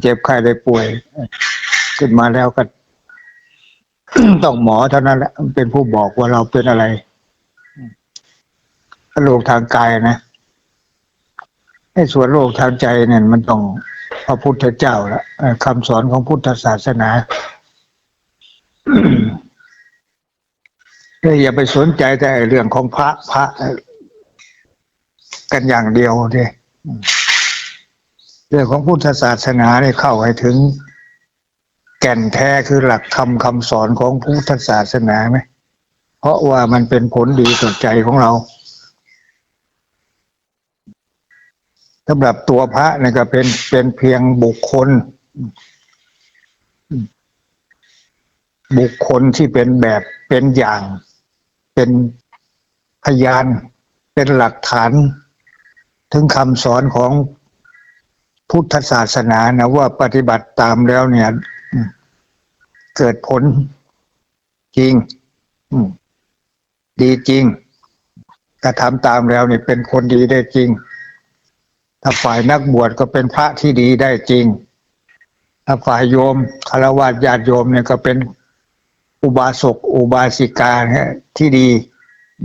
เจ็บไข้ได้ป่วย ขึ้นมาแล้วก็ต้องหมอเท่านั้นแหละเป็นผู้บอกว่าเราเป็นอะไรโรคทางกายนะไอ้ส่วนโรคทางใจเนี่ยมันต้องพระพุทธเจ้าละเอ่อคำสอนของพุทธศาสนาเอ้ยอย่าไปสนใจแต่เรื่องของพระพระกันอย่างเดียวเดิ เรื่องของพุทธศาสนาเนี่ยเข้าให้ถึง แก่นแท้คือหลักธรรมคำสอนของพุทธศาสนาไหม เพราะว่ามันเป็นผลดีต่อใจของเราสำหรับตัวพระเนี่ยก็เป็นเป็นเพียงบุคคล บุคคลที่เป็นแบบเป็นอย่าง เป็นพยาน เป็นหลักฐาน ถึงคำสอนของ พุทธศาสนานะว่าปฏิบัติตามแล้วเนี่ย เกิดผลจริงดีจริงกระทำตามแล้วเนี่ยเป็นคนดีได้จริง ถ้าฝ่ายนักบวชก็เป็นพระที่ดีได้จริง ถ้าฝ่ายโยมคารวะญาติโยมเนี่ยก็เป็นอุบาสกอุบาสิกาที่ดี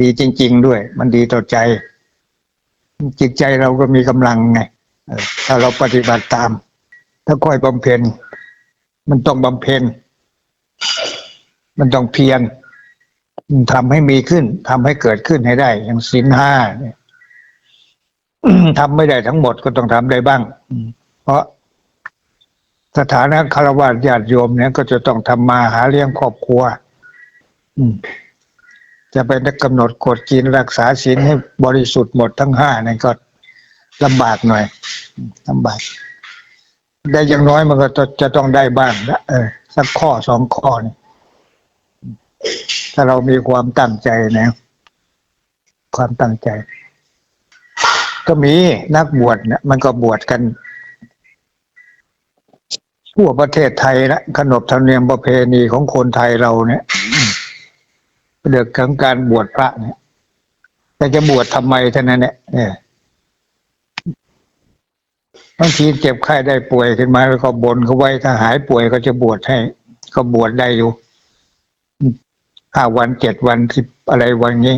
ดีจริง ๆ ด้วย มันดีต่อใจ จิตใจเราก็มีกำลังไง ถ้าเราปฏิบัติตาม ถ้าค่อยบำเพ็ญ มันต้องบำเพ็ญ มันต้องเพียรทำให้มีขึ้นทำให้เกิดขึ้นให้ได้ อย่างศีลห้าเนี่ยทำไม่ได้ทั้งหมดก็ต้องทำได้บ้าง เพราะสถานะคารวะญาติโยมเนี่ยก็จะต้องทำมาหาเลี้ยงครอบครัวจะไปกำหนดกฎกินรักษาศีลให้บริสุทธิ์หมดทั้งห้านี่ก็ลำบากหน่อย ลำบากได้อย่างน้อยมันก็จะต้องได้บ้างนะเออสักข้อสองข้อนี่ถ้าเรามีความตั้งใจนะ ความตั้งใจ ก็มีนักบวชเนี่ยมันก็บวชกันทั่วประเทศไทยนะขนบธรรมเนียมประเพณีของคนไทยเราเนี่ยเรื่องของการบวชพระเนี่ยแต่จะบวชทำไมเท่านั้นเนี่ย บางทีเจ็บไข้ได้ป่วยขึ้นมาแล้วก็บนเขาไว้ถ้าหายป่วยก็จะบวชให้ ก็บวชได้อยู่ห้าวันเจ็ดวันสิบอะไรวันนี้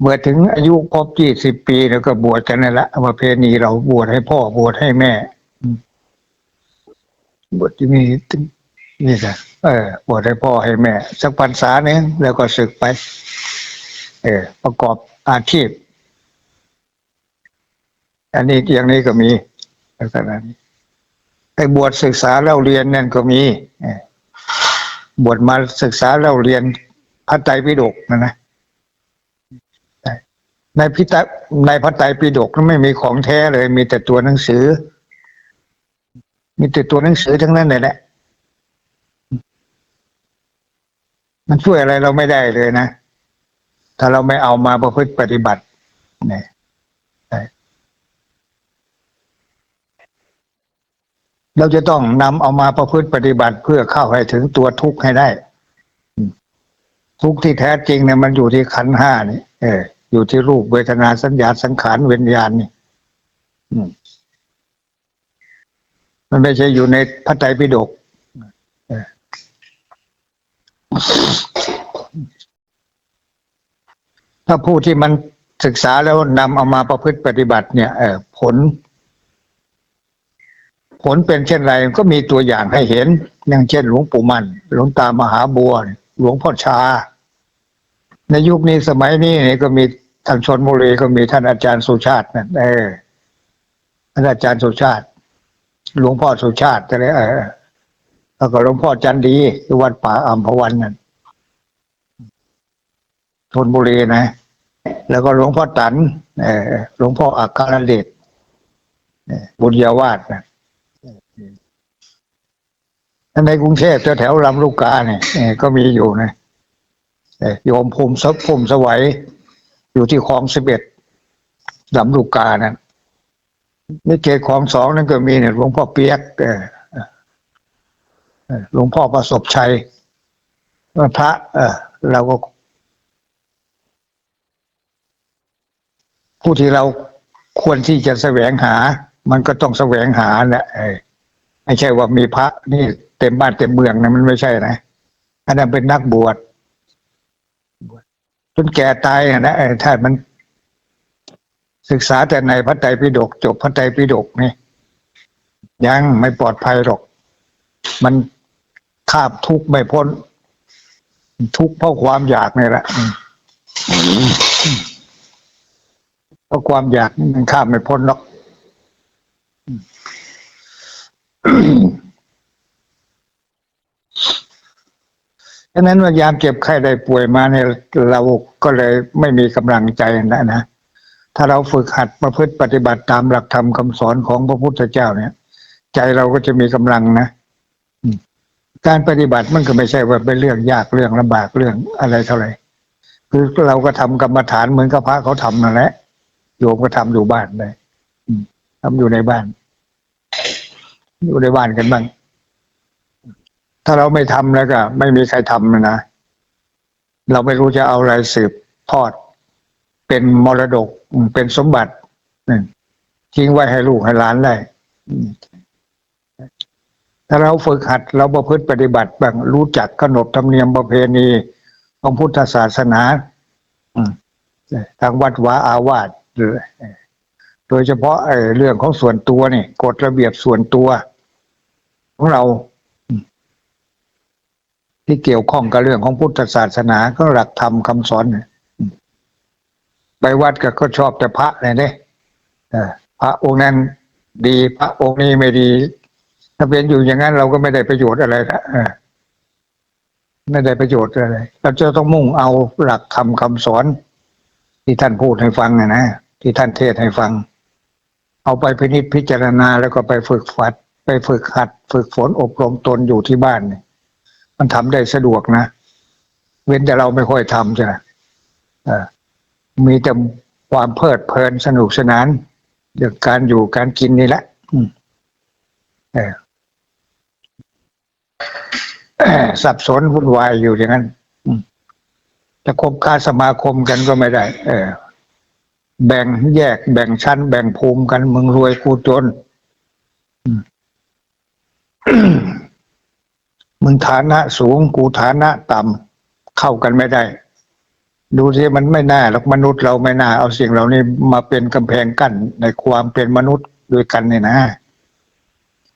เมื่อถึงอายุครบยี่สิบปีแล้วก็บวชกันนั่นแหละประเพณีเราบวชให้พ่อบวชให้แม่ บวชที่มีนี่จ้ะเออบวชให้พ่อให้แม่ สักพรรษาหนึ่งแล้วก็ศึกไป เออ ประกอบอาชีพ อันนี้อย่างนี้ก็มีลักษณะนี้ไอ้บวชศึกษาเล่าเรียนนั่นก็มีบวชมาศึกษาเล่าเรียนพระไตรปิฎกนะนะในพิตในพระไตรปิฎกนั้นไม่มีของแท้เลย มีแต่ตัวหนังสือ มีแต่ตัวหนังสือทั้งนั้นเลยแหละมันช่วยอะไรเราไม่ได้เลยนะ ถ้าเราไม่เอามาประพฤติปฏิบัติ เนี่ย เราจะต้องนำเอามาประพฤติปฏิบัติเพื่อเข้าให้ถึงตัวทุกข์ให้ได้ ทุกข์ที่แท้จริงเนี่ยมันอยู่ที่ขันห้านี่เอออยู่ที่รูปเวทนาสัญญาสังขารวิญญาณนี่มันไม่ใช่อยู่ในพระไตรปิฎกถ้าผู้ที่มันศึกษาแล้วนำเอามาประพฤติปฏิบัติเนี่ยผล ผลเป็นเช่นไรก็มีตัวอย่างให้เห็น อย่างเช่น หลวงปู่มันหลวงตามหาบัวหลวงพ่อชา ในยุคนี้สมัยนี้เนี่ยก็มีทางชนบุรีก็มีท่านอาจารย์สุชาตินั่นเออท่านอาจารย์สุชาติ หลวงพ่อสุชาติจะได้เออแล้วก็หลวงพ่อจันดีที่วัดป่าอัมพวันนั่นชนบุรีนะ แล้วก็หลวงพ่อตันเออหลวงพ่ออัครเดชบุญญาวาสนะ ในกรุงเทพแถวๆลำลูกกาเนี่ยก็มีอยู่นี่โยมภูมิซับภูมิสวัยอยู่ที่คลองสิบเอ็ดลำลูกกานั่นในเขตคลองสองนั่นก็มีเนี่ยหลวงพ่อเปียกหลวงพ่อประสบชัยพระเราก็ ผู้ที่เราควรที่จะแสวงหา มันก็ต้องแสวงหาแหละ ไม่ใช่ว่ามีพระนี่เต็มบ้านเต็มเมืองนะมันไม่ใช่นะอันนั้นเป็นนักบวชจนแก่ตายนะไอ้ถ้ามันศึกษาแต่ในพระไตรปิฎกจบพระไตรปิฎกนี่ยังไม่ปลอดภัยหรอก มันคาบทุกข์ไม่พ้น ทุกข์เพราะความอยากนี่แหละเพราะความอยากมันข้ามไม่พ้นหรอก ฉะนั้นว่ายามเจ็บไข้ได้ป่วยมาเนี่ยเราก็เลยไม่มีกำลังใจนะนะ ถ้าเราฝึกหัดประพฤติปฏิบัติตามหลักธรรมคำสอนของพระพุทธเจ้าเนี่ย ใจเราก็จะมีกำลังนะการปฏิบัติมันก็ไม่ใช่ว่าเป็นเรื่องยากเรื่องลำบากเรื่องอะไรเท่าไหร่คือเราก็ทำกรรมฐานเหมือนกับพระเขาทำนั่นแหละโยมก็ทำอยู่บ้านเลยอืมทำอยู่ในบ้าน อยู่ในบ้านกันบ้าง ถ้าเราไม่ทำแล้วก็ ไม่มีใครทำนะนะ เราไม่รู้จะเอาอะไรสืบทอด เป็นมรดกเป็นสมบัติทิ้งไว้ให้ลูกให้หลานได้ถ้าเราฝึกหัดเราประพฤติปฏิบัติบ้างรู้จักขนบธรรมเนียมประเพณีของพุทธศาสนาทางวัดวาอาวาสหรือโดยเฉพาะเรื่องของส่วนตัวนี่กฎระเบียบส่วนตัว ของเรา ที่เกี่ยวข้องกับเรื่องของพุทธศาสนาก็หลักธรรมคำสอนไปวัดก็ก็ชอบแต่พระเลยเนี่ยพระองค์นั้นดีพระองค์นี้ไม่ดี ถ้าเป็นอยู่อย่างนั้นเราก็ไม่ได้ประโยชน์อะไรละไม่ได้ประโยชน์อะไร เราจะต้องมุ่งเอาหลักธรรมคำสอน ที่ท่านพูดให้ฟังนะนะที่ท่านเทศให้ฟัง เอาไปพินิจพิจารณาแล้วก็ไปฝึกฝัด ฝึกหัด ฝึกฝนอบรมตนอยู่ที่บ้านเนี่ยมันทำได้สะดวกนะ เว้นแต่เราไม่ค่อยทำใช่ไหมมีแต่ความเพลิดเพลินสนุกสนานเรื่องการอยู่การกินนี่แหละอืมสับสนวุ่นวายอยู่อย่างนั้นจะคบค้าสมาคมกันก็ไม่ได้ เออ แบ่งแยกแบ่งชั้น แบ่งภูมิกันมึงรวยกูจน มึงฐานะสูงกูฐานะต่ำเข้ากันไม่ได้ ดูสิมันไม่น่าหรอกมนุษย์เราไม่น่า เอาสิ่งเหล่านี้มาเป็นกำแพงกั้นในความเป็นมนุษย์ด้วยกันเนี่ยนะ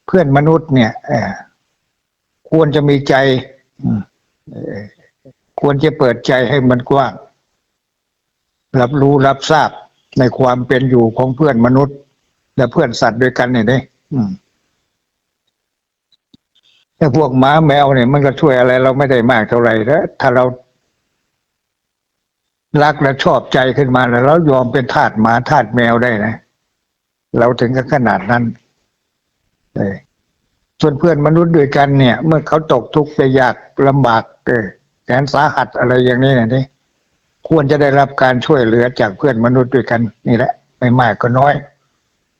เพื่อนมนุษย์เนี่ยควรจะมีใจควรจะเปิดใจให้มันกว้าง รับรู้รับทราบในความเป็นอยู่ของเพื่อนมนุษย์ และเพื่อนสัตว์ด้วยกันเนี่ยได้อืม แต่พวกหมาแมวเนี่ยมันก็ช่วยอะไร เราไม่ได้มากเท่าไหร่แล้วถ้าเรา รักและชอบใจขึ้นมาแล้วเรายอมเป็นทาสหมาทาสแมวได้นะเราถึงกับขนาดนั้นเลยส่วนเพื่อนมนุษย์ด้วยกันเนี่ย เมื่อเขาตกทุกข์ไปยากลำบากเออแสนสาหัสอะไรอย่างนี้เนี่ยควรจะได้รับการช่วยเหลือจากเพื่อนมนุษย์ด้วยกัน นี่แหละ ไม่มากก็น้อย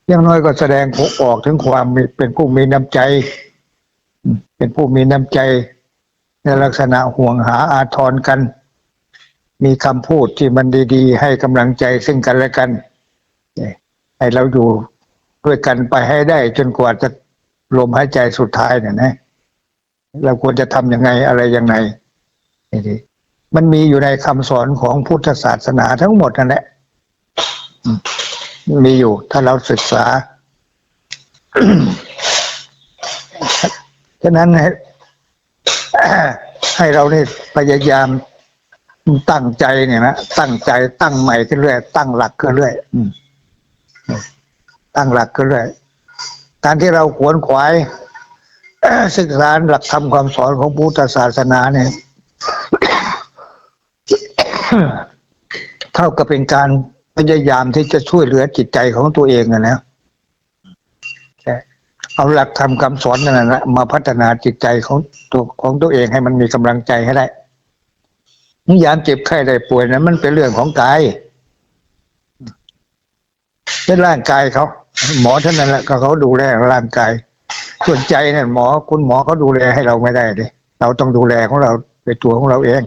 อย่างน้อยก็แสดงออกถึงความเป็นผู้มีน้ำใจ เป็นผู้มีน้ำใจในลักษณะห่วงหาอาทรกัน มีคำพูดที่มันดี ๆ ให้กำลังใจซึ่งกันและกัน ให้เราอยู่ด้วยกันไปให้ได้ จนกว่าจะลมหายใจสุดท้ายเนี่ยนะเราควรจะทำยังไงอะไรยังไงนี่มันมีอยู่ในคำสอนของพุทธศาสนาทั้งหมดนั่นแหละมีอยู่ถ้าเราศึกษา ฉะนั้นให้ให้เราเนี่พยายามตั้งใจเนี่ยนะตั้งใจตั้งใหม่ขึ้นเรื่อยตั้งหลักขึ้นเรื่อยตั้งหลักขึ้นเรื่อยการที่เราขวนขวายศึกษาหลักธรรมความสอนของพุทธศาสนาเนี่ย เท่ากับเป็นการพยายามที่จะช่วยเหลือจิตใจของตัวเองนะนะใช่ เอาหลักธรรมคำสอนนั่นแหละมาพัฒนาจิตใจของตัวของตัวเองให้มันมีกำลังใจให้ได้นิยามเจ็บไข้ได้ป่วยนั้นมันเป็นเรื่องของกายเป็นร่างกายเขาหมอท่านนั้นแหละก็เขาดูแลร่างกาย ส่วนใจเนี่ยหมอคุณหมอเขาดูแลให้เราไม่ได้ดิเราต้องดูแลของเราในตัวของเราเอง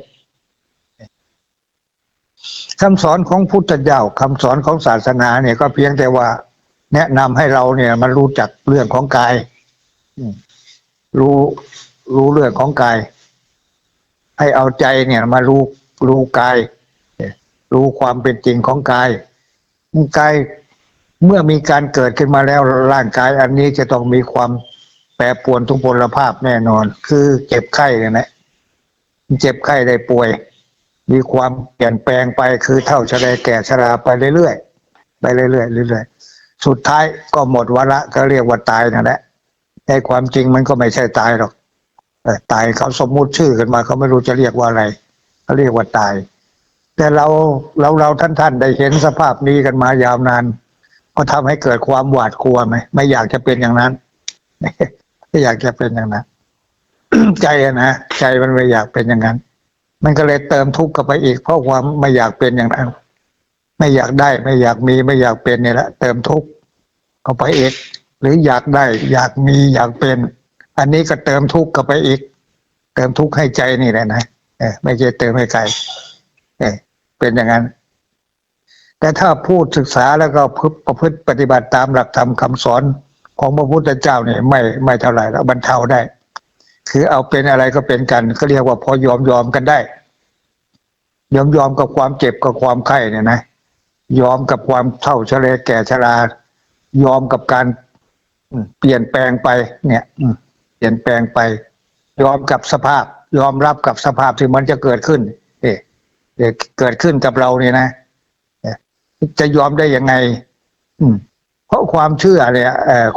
คำสอนของพุทธเจ้าคำสอนของศาสนาเนี่ยก็เพียงแต่ว่า แนะนำให้เราเนี่ยมันรู้จักเรื่องของกายรู้รู้เรื่องของกาย ให้เอาใจเนี่ย มารู้รู้กายรู้ความเป็นจริงของกายกายเมื่อมีการเกิดขึ้นมาแล้วร่างกายอันนี้จะต้องมีความแปรปรวนทุกพลภาพแน่นอน คือเจ็บไข้เนี่ยนะเจ็บไข้ได้ป่วย มีความเปลี่ยนแปลงไปคือเท่าชะลแก่ชราไปเรื่อยๆไปเรื่อยๆเรื่อยๆ สุดท้ายก็หมดวาระก็เรียกว่าตายนั่นแหละแต่ความจริงมันก็ไม่ใช่ตายหรอกตายเขาสมมุติชื่อกันมาเขาไม่รู้จะเรียกว่าอะไรเขาเรียกว่าตาย แต่เราเราเราท่านท่านๆได้เห็นสภาพนี้กันมายาวนาน ก็ทำให้เกิดความหวาดกลัวไหมไม่อยากจะเป็นอย่างนั้นไม่อยากจะเป็นอย่างนั้นใจนะใจมันไม่อยากเป็นอย่างนั้น มันก็เลยเติมทุกข์เข้าไปอีกเพราะความไม่อยากเป็นอย่างนั้น ไม่อยากได้ ไม่อยากมีไม่อยากเป็นนี่แหละเติมทุกข์เข้าไปอีก หรืออยากได้ อยากมีอยากเป็น อันนี้ก็เติมทุกข์เข้าไปอีก เติมทุกข์ให้ใจนี่แหละนะเออไม่ใช่เติมให้ใครเออเป็นอย่างนั้น แต่ถ้าพูดศึกษาแล้วก็พฤประพฤติปฏิบัติตามหลักธรรมคำสอนของพระพุทธเจ้าเนี่ยไม่ไม่เท่าไหร่แล้วบรรเทาได้ คือเอาเป็นอะไรก็เป็นกันก็เรียกว่าพอยอมยอมกันได้ ยอมยอมกับความเจ็บกับความไข้เนี่ยนะ ยอมกับความเท่าชะเลแก่ชรายอมกับการเปลี่ยนแปลงไป เนี่ยเปลี่ยนแปลงไป ยอมกับสภาพ ยอมรับกับสภาพที่มันจะเกิดขึ้นเอ๊เอเกิดขึ้นกับเราเนี่ยนะจะยอมได้ยังไง อืม เพราะความเชื่อเนี่ย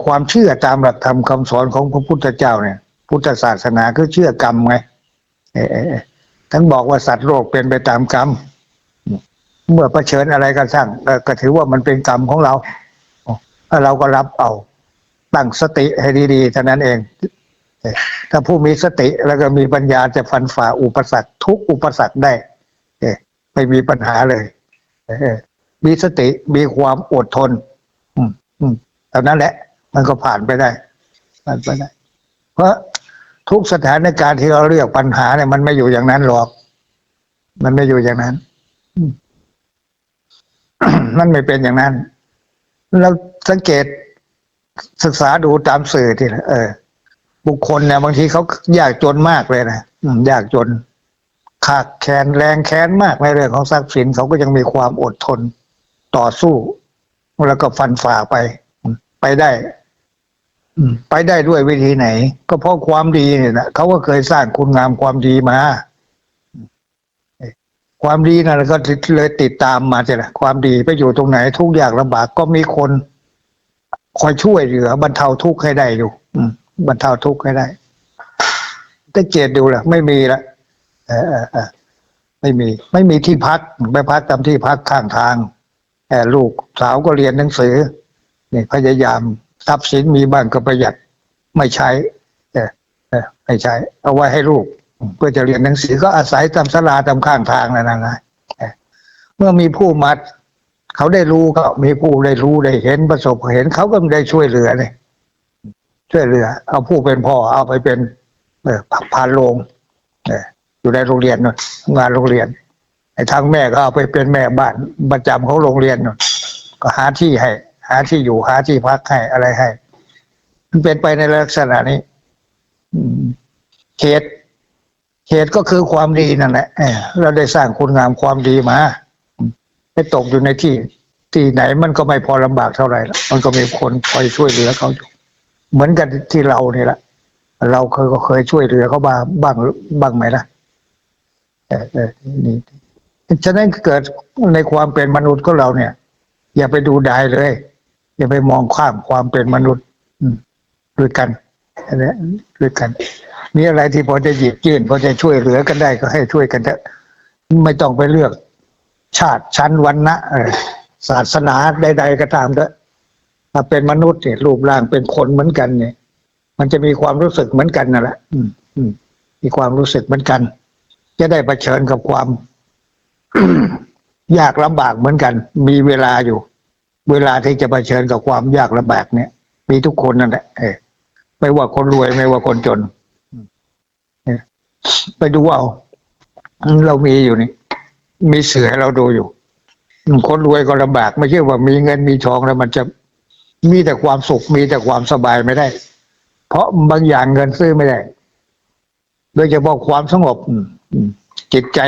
ความเชื่อตามหลักธรรมคำสอนของพระพุทธเจ้าเนี่ย พุทธศาสนาคือเชื่อกรรมไงเอเอ่อเอ่อทั้งบอกว่าสัตว์โลกเป็นไปตามกรรม เมื่อเผชิญอะไรก็ช่างเอ่อก็ถือว่ามันเป็นกรรมของเรา เราก็รับเอา ตั้งสติให้ดีๆเท่านั้นเอง ถ้าผู้มีสติแล้วก็มีปัญญาจะฟันฝ่าอุปสรรคทุกอุปสรรคได้ไม่มีปัญหาเลยมีสติมีความอดทนเท่านั้นแหละ มันก็ผ่านไปได้ผ่านไปได้ เพราะทุกสถานการณ์ที่เราเรียกปัญหาเนี่ยมันไม่อยู่อย่างนั้นหรอก มันไม่อยู่อย่างนั้น อืม มันไม่เป็นอย่างนั้น เราสังเกตศึกษาดูตามสื่อที่เออ บุคคลเนี่ยบางทีเขายากจนมากเลยนะอยากจนขาดแคลนแรงแค้นมากในเรื่องของทรัพย์สินเขาก็ยังมีความอดทนต่อสู้แล้วก็ฟันฝ่าไป ไปได้ไปได้ด้วยวิธีไหน ก็เพราะความดีเนี่ยนะเขาก็เคยสร้างคุณงามความดีมา ความดีนั่นก็เลยติดตามมาใช่ไหมความดีไปอยู่ตรงไหนทุกอย่างลำบากก็มีคนคอยช่วยเหลือบรรเทาทุกข์ให้ได้อยู่ อืมบรรเทาทุกข์ให้ได้แต่เจตดูแหละไม่มีละเออเออเออไม่มี ไม่มีที่พักไปพักตามที่พักข้างทางแต่ลูกสาวก็เรียนหนังสือนี่พยายามทรัพย์สินมีบ้างก็ประหยัด ไม่ใช้เออเออไม่ใช้ เอาไว้ให้ลูก เพื่อจะเรียนหนังสือก็อาศัยตามสลาตามข้างทางนั่นนะนะเมื่อมีผู้มาเขาได้รู้ก็มีผู้ได้รู้ได้เห็นประสบเห็นเขาก็ได้ช่วยเหลือเลยช่วยเหลือ เอาผู้เป็นพ่อเอาไปเป็นเออพานโรงอยู่ในโรงเรียนนู่นงานโรงเรียนไอ้ทางแม่ก็เอาไปเป็นแม่บ้านประจำของโรงเรียนนู่นก็หาที่ให้ หาที่อยู่หาที่พักให้อะไรให้ มันเป็นไปในลักษณะนี้เหตุ เหตุก็คือความดีนั่นแหละเราได้สร้างคุณงามความดีมาไปตกอยู่ในที่ที่ไหนมันก็ไม่พอลำบากเท่าไหร่ละมันก็มีคนคอยช่วยเหลือเขาอยู่ เหมือนกันที่เราเนี่ยแหละ เราเคยก็เคยช่วยเหลือเขาบ้างบ้างบ้างไหมล่ะเออเออนี่ฉะนั้นเกิดในความเป็นมนุษย์ของเราเนี่ย อย่าไปดูดายเลย อย่าไปมองข้ามความเป็นมนุษย์ด้วยกันอันนี้ด้วยกัน มีอะไรที่พอจะหยิบยื่นพอจะช่วยเหลือกันได้ก็ให้ช่วยกันเถอะไม่ต้องไปเลือก ชาติชั้นวรรณะศาสนาใด ๆ ก็ตามเถอะถ้าเป็นมนุษย์เนี่ยรูปร่างเป็นคนเหมือนกันเนี่ย มันจะมีความรู้สึกเหมือนกันนั่นแหละอืมอืมมีความรู้สึกเหมือนกัน จะได้เผชิญกับความยากลำบากเหมือนกัน มีเวลาอยู่ เวลาที่จะเผชิญกับความยากลำบากเนี่ย มีทุกคนนั่นแหละไม่ว่าคนรวยไม่ว่าคนจน ไปดูเอาเรามีอยู่นี่ มีเสือให้เราดูอยู่คนรวยก็ลำบาก ไม่ใช่ว่ามีเงินมีทองแล้วมันจะมีแต่ความสุขมีแต่ความสบายไม่ได้ เพราะบางอย่างเงินซื้อไม่ได้ โดยเฉพาะความสงบจิตใจ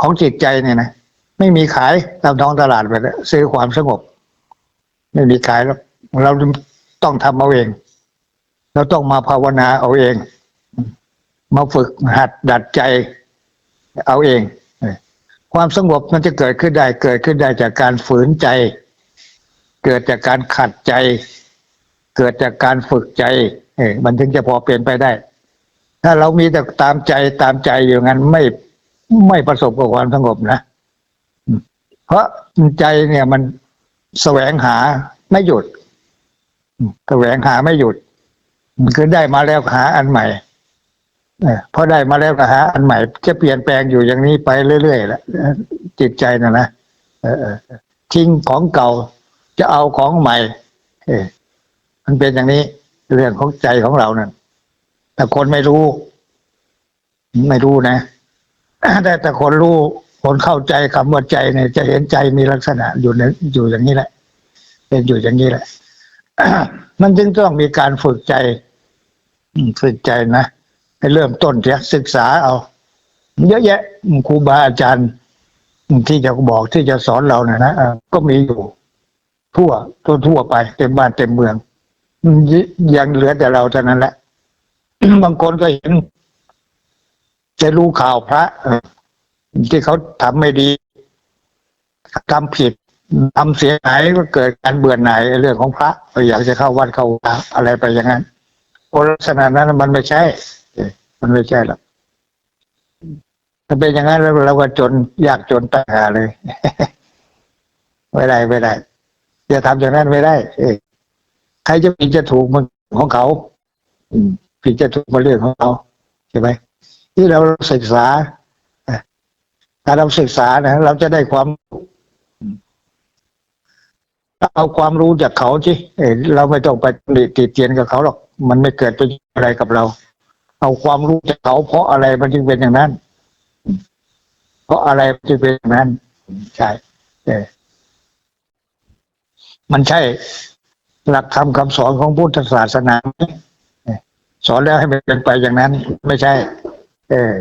ของจิตใจเนี่ยนะไม่มีขายตามท้องตลาดไปแล้วซื้อความสงบ ไม่มีขายแล้วเราต้องทำเอาเอง เราต้องมาภาวนาเอาเอง มาฝึกหัดดัดใจเอาเอง ความสงบมันจะเกิดขึ้นได้ เกิดขึ้นได้จากการฝืนใจ เกิดจากการขัดใจ เกิดจากการฝึกใจเอมันถึงจะพอเปลี่ยนไปได้ ถ้าเรามีแต่ตามใจตามใจอยู่งั้นไม่ไม่ประสบกับความสงบนะ เพราะใจเนี่ยมันแสวงหาไม่หยุดแสวงหาไม่หยุดมันคือได้มาแล้วหาอันใหม่ เออพอได้มาแล้วก็หาอันใหม่จะเปลี่ยนแปลงอยู่อย่างนี้ไปเรื่อยๆแหละจิตใจนะนะเออทิ้งของเก่าจะเอาของใหม่เออมันเป็นอย่างนี้ เรื่องของใจของเรานั่นแต่คนไม่รู้ ไม่รู้นะแต่แต่คนรู้คนเข้าใจคำว่าใจเนี่ย จะเห็นใจมีลักษณะอยู่ในอยู่อย่างนี้แหละ เป็นอยู่อย่างนี้แหละมันจึงต้องมีการฝึกใจฝึกใจนะ ให้เริ่มต้นจะศึกษาเอา เยอะแยะครูบาอาจารย์ ที่จะบอกที่จะสอนเราเนี่ยนะก็มีอยู่ ทั่วทั่วทั่วไปเต็มบ้านเต็มเมืองยังเหลือแต่เราเท่านั้นแหละบางคนก็เห็น จะรู้ข่าวพระที่เขาทำไม่ดีทำผิดทำเสียหายก็เกิดการเบื่อหน่ายเรื่องของพระอยากจะเข้าวัดเข้าวาอะไรไปอย่างนั้นโอลักษณะนั้นมันไม่ใช่ มันไม่ใช่หรอกถ้าเป็นอย่างนั้นแล้วเราก็จนยากจนตายหาเลยไม่ได้ไม่ได้จะทำอย่างนั้นไม่ได้เอ้ยใครจะผิดจะถูกมันของเขาอืมผิดจะถูกมันเรื่องของเขาใช่ไหมที่เราศึกษาเอ่อถ้าเราศึกษานะเราจะได้ความเอาความรู้จากเขาจิเอ้ยเราไม่ต้องไปติดเตียนกับเขาหรอก มันไม่เกิดประโยชน์อะไรกับเรา เอาความรู้จากเขา เพราะอะไรมันจึงเป็นอย่างนั้น เพราะอะไรมันจึงเป็นอย่างนั้น ใช่เออมันใช่หลักธรรมคำสอนของพุทธศาสนาสอนแล้วให้มันเป็นไปอย่างนั้น ไม่ใช่ เออ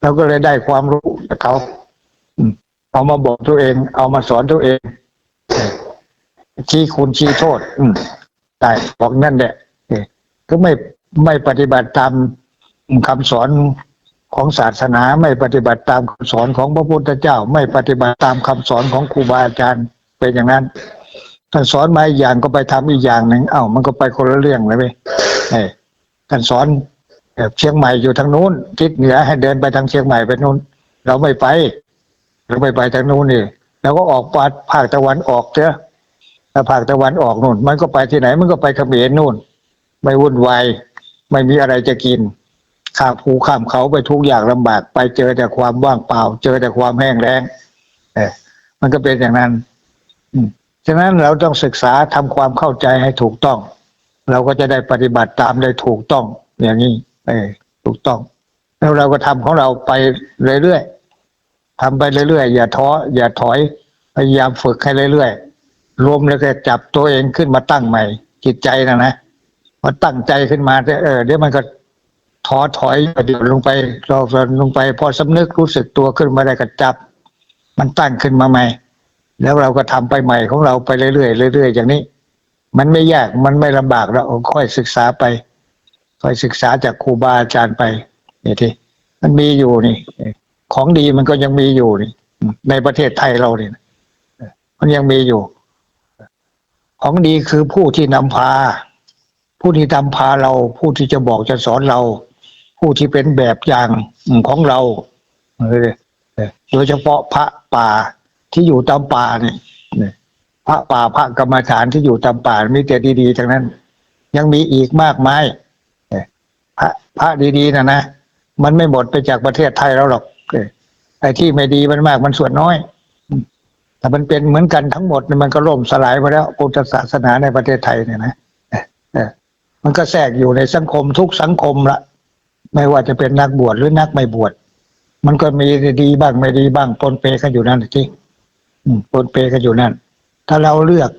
เราก็เลยได้ความรู้จากเขาเอามาบอกตัวเอง เอามาสอนตัวเองชี้คุณชี้โทษ อืมได้บอกนั่นแหละก็ไม่ไม่ปฏิบัติตาม คำสอนของศาสนาไม่ปฏิบัติตามคำสอนของพระพุทธเจ้า ไม่ปฏิบัติตามคำสอนของครูบาอาจารย์เป็นอย่างนั้นท่านสอนมาอีกอย่างก็ไปทำอีกอย่างหนึ่งเอ้ามันก็ไปคนละเรื่องเลยเว้ยเออท่านสอนเชียงใหม่อยู่ทางนู้นทิศเหนือให้เดินไปทางเชียงใหม่ไปนู้น เราไม่ไป เราไม่ไปทางนู้นนี่เราก็ออกปาภาคตะวันออกเถอะถ้าภาคตะวันออกนู่น มันก็ไปที่ไหนมันก็ไปเขมรนู่น ไม่วุ่นวายไม่มีอะไรจะกิน ข้ามภูข้ามเขาไปทุกอย่างลำบาก ไปเจอแต่ความว่างเปล่า เจอแต่ความแห้งแล้งเออมันก็เป็นอย่างนั้น อืมฉะนั้นเราต้องศึกษาทำความเข้าใจให้ถูกต้อง เราก็จะได้ปฏิบัติตามได้ถูกต้อง อย่างนี้ เออถูกต้อง แล้วเราก็ทำของเราไปเรื่อยๆทำไปเรื่อยๆอย่าท้ออย่าถอยพยายามฝึกให้เรื่อยๆรวมแล้วก็จับตัวเองขึ้นมาตั้งใหม่ จิตใจนะนะพอตั้งใจขึ้นมาเออเดี๋ยวมันก็ ท้อถอยเดี๋ยวลงไปเราลงไป พอสำนึกรู้สึกตัวขึ้นมาได้ก็จับ มันตั้งขึ้นมาใหม่ แล้วเราก็ทำไปใหม่ของเราไปเรื่อยๆเรื่อยๆอย่างนี้ มันไม่ยากมันไม่ลำบากเราค่อยศึกษาไปค่อยศึกษาจากครูบาอาจารย์ไปนี่ทีมันมีอยู่นี่ ของดีมันก็ยังมีอยู่นี่ ในประเทศไทยเราเนี่ยมันยังมีอยู่ ของดีคือผู้ที่นำพา ผู้ที่นำพาเรา ผู้ที่จะบอกจะสอนเรา ผู้ที่เป็นแบบอย่างของเราโดยเฉพาะพระป่าที่อยู่ตามป่าเนี่ยพระป่าพระกรรมฐานที่อยู่ตามป่ามีแต่ดีๆทั้งนั้น ยังมีอีกมากมายพระพระดีๆนะนะมันไม่หมดไปจากประเทศไทยเราหรอกไอ้ที่ไม่ดีมันมากมันส่วนน้อยแต่มันเป็นเหมือนกันทั้งหมดมันก็ล่มสลายไปแล้วพุทธศาสนาในประเทศไทยเนี่ยนะมันก็แทรกอยู่ในสังคมทุกสังคมละ ไม่ว่าจะเป็นนักบวชหรือนักไม่บวชมันก็มีดีบ้างไม่ดีบ้างปนเปกันอยู่นั่นทีปนเปกันอยู่นั่น ถ้าเราเลือก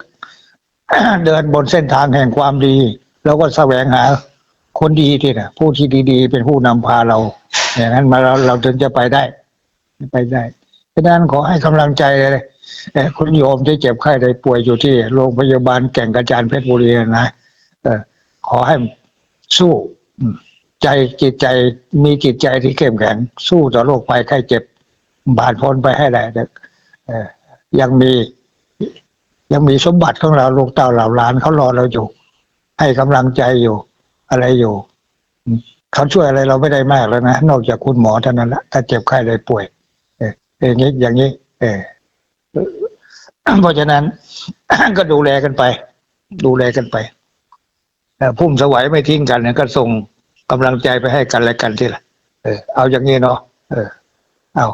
เดินบนเส้นทางแห่งความดีเราก็แสวงหา คนดีที่นะผู้ที่ดีๆ เป็นผู้นำพาเรา อย่างนั้นมาเราเราถึงจะไปได้ ไปได้ฉะนั้นขอให้กำลังใจเลยเคุณโยมที่เจ็บไข้ได้ป่วยอยู่ที่โรงพยาบาลแก่งกระจานเพชรบุรีนะเออขอให้สู้อื ใจจิตใจมีจิตใจที่เข้มแข็ง สู้ต่อโรคภัยไข้เจ็บ บานพ้นไปให้ได้เออยังมี ยังมีสมบัติของเราลูกเต้าเหล่าหลานเขารอเราอยู่ ให้กำลังใจอยู่ อะไรอยู่เขาช่วยอะไรเราไม่ได้มากแล้วนะนอกจากคุณหมอเท่านั้นละถ้าเจ็บไข้ได้ป่วย เอออย่างนี้อย่างนี้ เออเพราะฉะนั้นก็ดูแลกันไป ดูแลกันไปเอ่อพุ่มสวัยไม่ทิ้งกันเนี่ยก็ส่ง กำลังใจไปให้กันและกันที่ละเออเอาอย่างนี้เนาะเออเอา